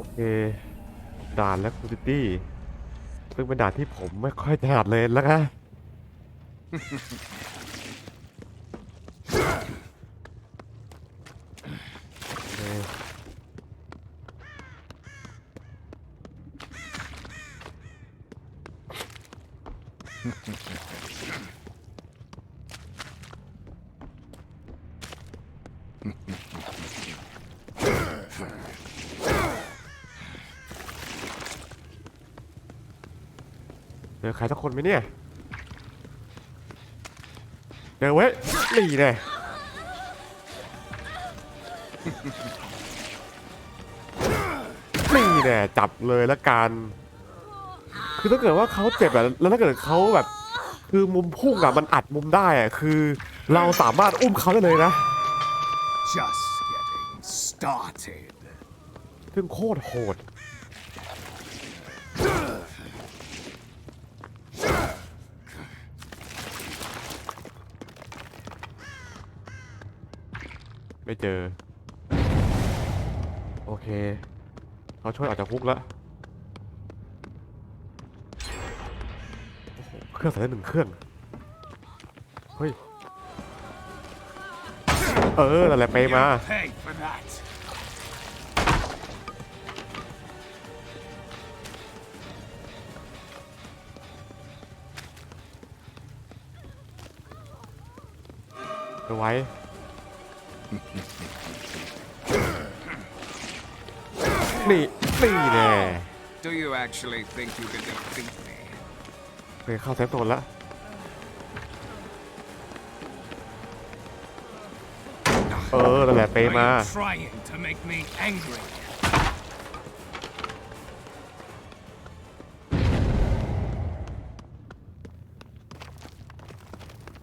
อเค ด่านและคูติตี้ซึ่งเป็นด่านที่ผมไม่ค่อยถนัดเลยแล้วน อเคเจอใครสักคนไหมเนี่ยเจอเว้ยนี่แน่นี่แน่จับเลยละกัน คือถ้าเกิดว่าเขาเจ็บอะแล้วถ้าเกิดเขาแบบ คือมุมพุ่งอะมันอัดมุมได้อะคือ เราสามารถอุ้มเขาได้เลยนะ Just getting started. ซึ่งโคตรโหด ไม่เจอ โอเค เขาช่วยออกจากคุกแล้วเครื่องใส่ได้หนึ่งเครื่อง เฮ้ย เออนั่นแหละไปมา เอาไว้ นี่นี่แน่ Do you actually think you can defeat me? เคยเข้าเซฟโซนแล้วเออนั่นแหละเป Are มา you trying to make me angry?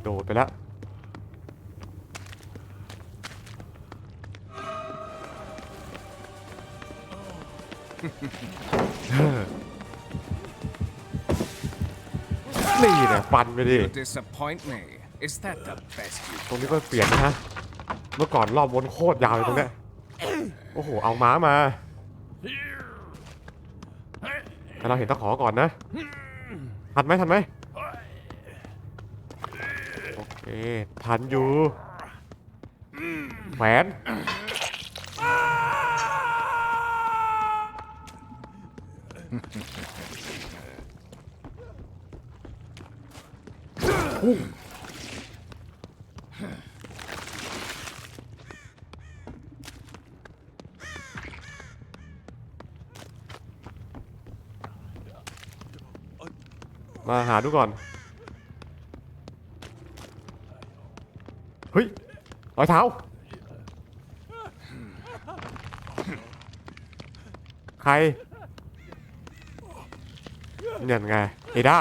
โดดไปแล้ว นี่แหละฟันไปดิ You disappoint me. Is that the best you ตรงนี้ก็เปลี่ยนนะฮะ เมื่อก่อนรอบวนโคตรยาวเลยตรงเนี้ยโอ้โห เอาม้ามาแต่เราเห็นตะขอก่อนนะ ทันไหมทันไหมโอเค ทันอยู่แหวน พุ่งมาหาดูก่อน เฮ้ยรอยเท้า ใคร เนี่ยไงเอด้า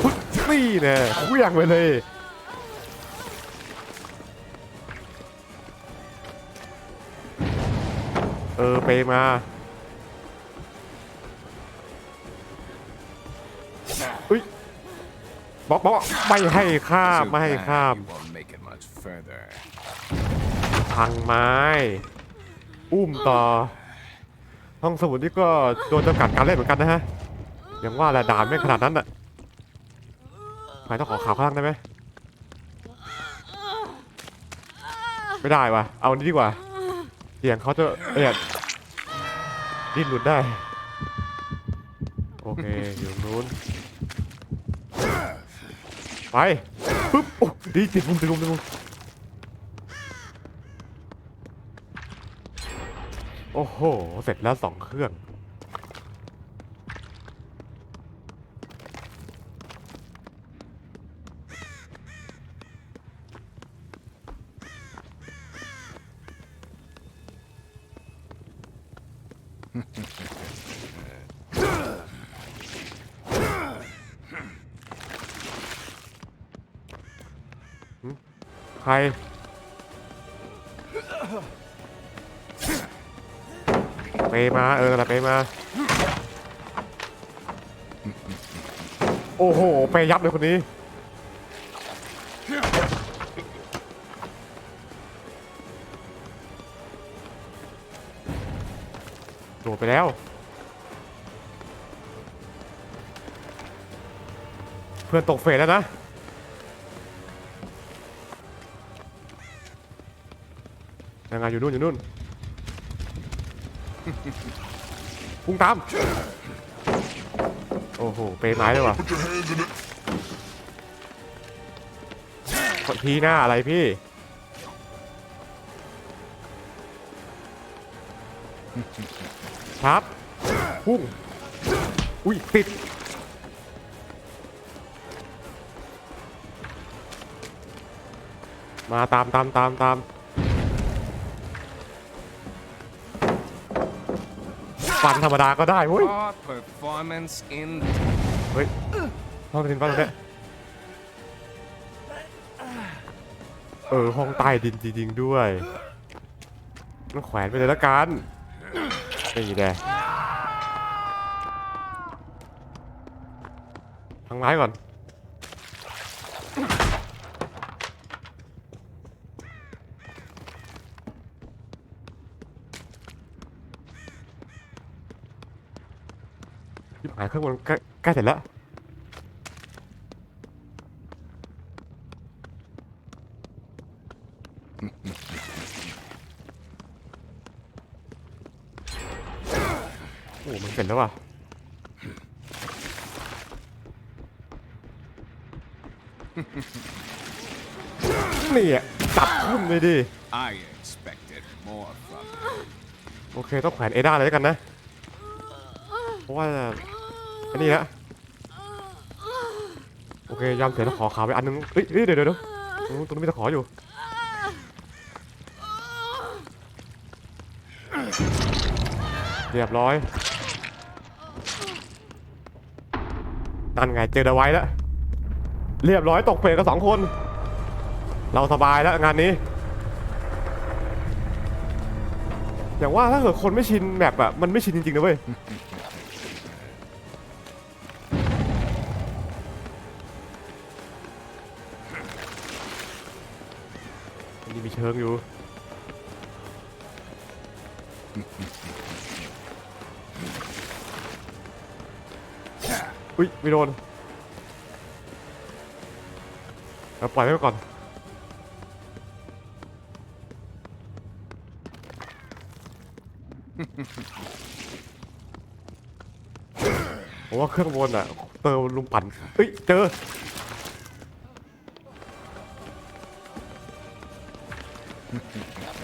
พุ๊ยนี่แน่เคลี้ยงไปเลยเออไปมาอุ้ยบอกบอกไม่ให้ข้ามไม่ให้ข้ามพังไม้ อุ้มต่อ ห้องสมุดนี่ก็โดนจำกัดการเล่นเหมือนกันนะฮะยังว่าแหละด่านไม่งขนาดนั้นน่ะใครต้องขอข่าวข้างล่างได้ไหมไม่ได้วะเอานี้ดีกว่าเสียงเขาจะเอียดดิ้นหลุดได้ โอเค อยู่นู้น ไป ปึ๊บ โอ้ดีติดมุมติดมุมติดมุม โอ้โห เสร็จแล้วสองเครื่อง ใคร เอมาเออสลับเอมาโอ้โหไปยับเลยคนนี้โดดไปแล้วเพื่อนตกเฟสแล้วนะ ยังไงอยู่นู่นอยู่นู่น พุ่งตาม โอ้โห เปย์ไม้เลยว่ะกดทีหน้าอะไรพี่ ครับ พุ่ง อุ้ย ติดมาตามตามตามตาม ฟันธรรมดาก็ได้เว้ย Poor performance in เฮ้ยห้องใต้ดินป่ะตรงเนี้ยเออห้องใต้ดินจริงๆด้วยมันแขวนไปเลยละกันนี่แน่ทางไม้ก่อน ชิบหายเครื่องบนใกล้ใกล้เสร็จแล้วโอ้มันเสร็จแล้วว่ะนี่อะจับทุ่มเลยดิ I expected more from you. โอเค ต้องแขวนเอด้าเลยแล้วกันนะ เพราะว่า อันนี้นะโอเคยอมเสียตะขอขาไปอันนึงเอ้ยเดี๋ยวเดี๋ยวเดี๋ยวตรงนู้นตรงนู้นมีตะขออยู่เรียบร้อยนั่นไงเจอเดไว้แล้ว เรียบร้อยตกเฟรกันสองคน เราสบายแล้วงานนี้ อย่างว่าถ้าเกิดคนไม่ชินแบบอะมันไม่ชินจริงๆนะเว้ย มีเชิงอยู่ อุ้ยไม่โดนเอาปล่อยไว้ก่อน ผมว่าเครื่องบนอะ เติมลุงปั่นเฮ้ย เจอ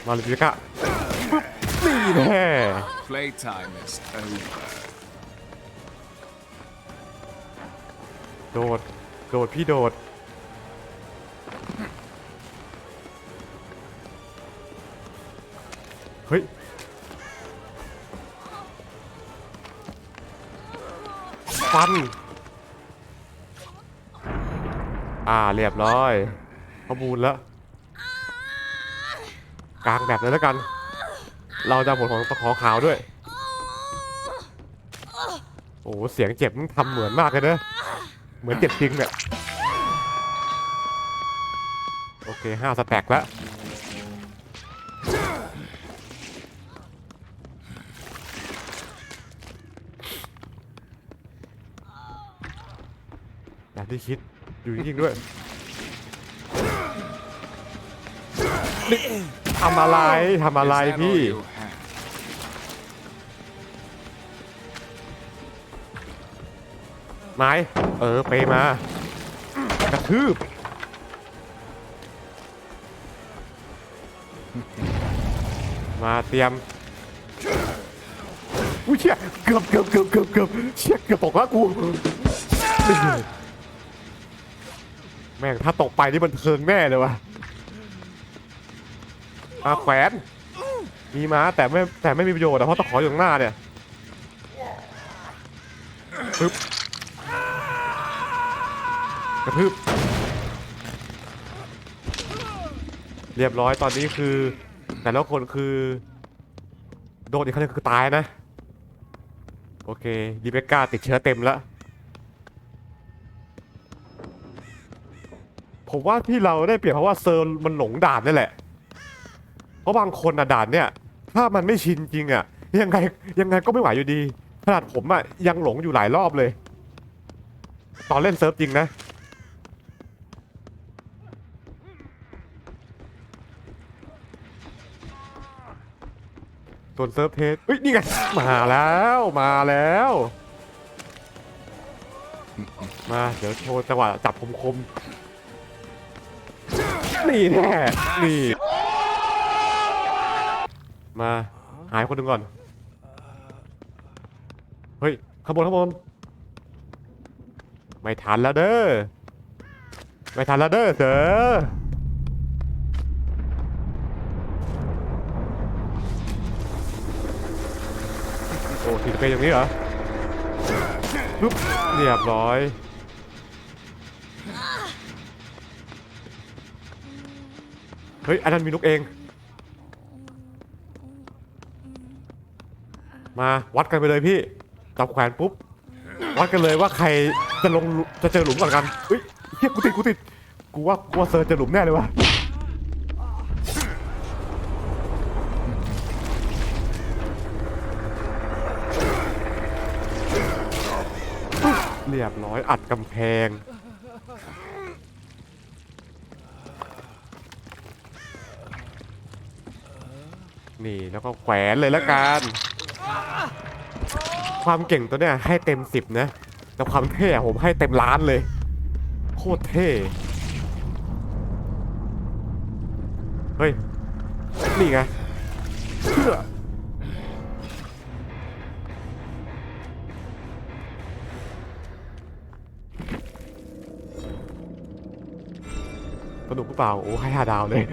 มาเลยพี่กะปึ๊บนี่แน่ Playtime is over. โดด โดด พี่โดด เฮ้ย ฟัน อ่า เรียบร้อยข้อมูลแล้ว กลางแบบเลยแล้วกัน เราจะหมดของตะขอขาวด้วย โอ้โหเสียงเจ็บมันทำเหมือนมากเลยเนอะเหมือนเจ็บจริงเนี่ยโอเคห้าสแต็กแล้วอย่างที่คิดอยู่จริงๆด้วยนี่ ทำอะไรทำอะไร Is that all พี่ you have? ไม้ เออ ไปมา กระทืบ มาเตรียมอุ้ยเชี่ยเกือบเกือบเกือบเกือบเกือบเชี่ยเกือบตกแล้วกู แม่งถ้าตกไปนี่มันเทิงแน่เลยว่ะ อาแขวนมีม้าแต่ไม่แต่ไม่มีประโยชน์อะเพราะตะขออยู่ข้างหน้าเนี่ยปึ๊บกระทืบเรียบร้อยตอนนี้คือ แต่ละคนคือ โดนอีกคนนึงคือตายนะ โอเคดีเบก้าติดเชื้อเต็มแล้ว ผมว่าที่เราได้เปรียบเพราะว่าเซอร์มันหลงด่านนี่แหละ เพราะบางคนอะด่านเนี่ย ถ้ามันไม่ชินจริงอะยังไงยังไงก็ไม่ไหวอยู่ดี ขนาดผมอะยังหลงอยู่หลายรอบเลย ตอนเล่นเซิร์ฟจริงนะส่วนเซิร์ฟเทสเฮ้ยนี่ไงมาแล้วมาแล้ว มา เดี๋ยวโชว์จังหวะจับคมคมนี่แน่นี่ มาหายคนหนึ่งก่อน เฮ้ยขางบวนขางบวนไม่ทันแล้วเด้อ ไม่ทันแล้วเด้อเสือโอ้ทีเป็นอย่างนี้เหรอปึ๊บเรียบร้อยเฮ้ยอันนั้นมีนกเอง มาวัดกันไปเลยพี่จับแขวนปุ๊บ วัดกันเลยว่าใครจะลงจะเจอหลุมก่อนกันเฮ้ยเฮียกูติดกูติดกูว่ากูว่าเซิร์เจอหลุมแน่เลยวะเรียบร้อยอัดกำแพง นี่แล้วก็แขวนเลยละกัน ความเก่งตัวเนี้ยให้เต็มสิบนะแต่ความเท่ผมให้เต็มล้านเลย โคตรเท่เฮ้ยนี่ไงเชื่อสนุกหรือเปล่า โอ้ให้ห้าดาวเลย